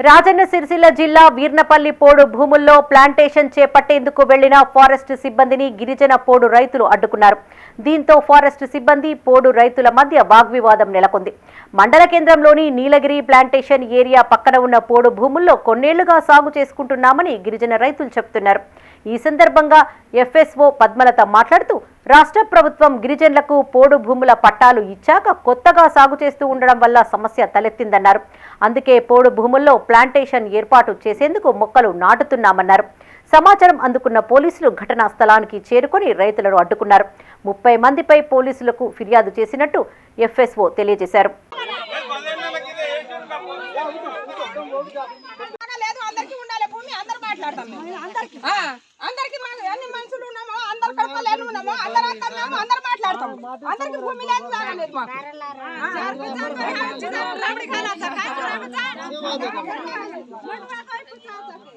రాజన్న సిరిసిల్ల జిల్లా వీర్నపల్లి పోడు భూముల్లో ప్లాంటేషన్ చేపట్టేందుకు వెళ్ళిన ఫారెస్ట్ సిబ్బందిని గిరిజన పోడు రైతులు అడ్డుకున్నారు. దీంతో ఫారెస్ట్ సిబ్బంది పోడు రైతుల మధ్య వాగ్వివాదం నెలకొంది. మండల కేంద్రంలోని నీలగిరి ప్లాంటేషన్ ఏరియా పక్కన ఉన్న పోడు భూముల్లో కొన్నేళ్ళుగా సాగు చేసుకుంటున్నామని గిరిజన రైతులు చెబుతున్నారు ఈ సందర్భంగా ఎఫ్ఎస్ఓ పద్మలత మాట్లాడుతూ రాష్ట్ర ప్రభుత్వం గిరిజనులకు పోడు భూముల పట్టాలు ఇచ్చాక కొత్తగా సాగు చేస్తూ ఉండడం వల్ల సమస్య తలెత్తిందన్నారు. అందుకే పోడు భూముల్లో ప్లాంటేషన్ ఏర్పాటు చేసేందుకు మొక్కలు నాటుతున్నామన్నారు. సమాచారం అందుకున్న పోలీసులు ఘటనా స్థలానికి చేరుకొని రైతులను అడ్డుకున్నారు. ముప్పై మందిపై పోలీసులకు ఫిర్యాదు చేసినట్టు ఎఫ్ఎస్ఓ తెలియజేశారు. అందరికి అందరికి. ఉన్నామో అందరు అంటున్నామో అందరు మాట్లాడతాం. అందరికి భూమి లేదు జాగా లేదు మాకు.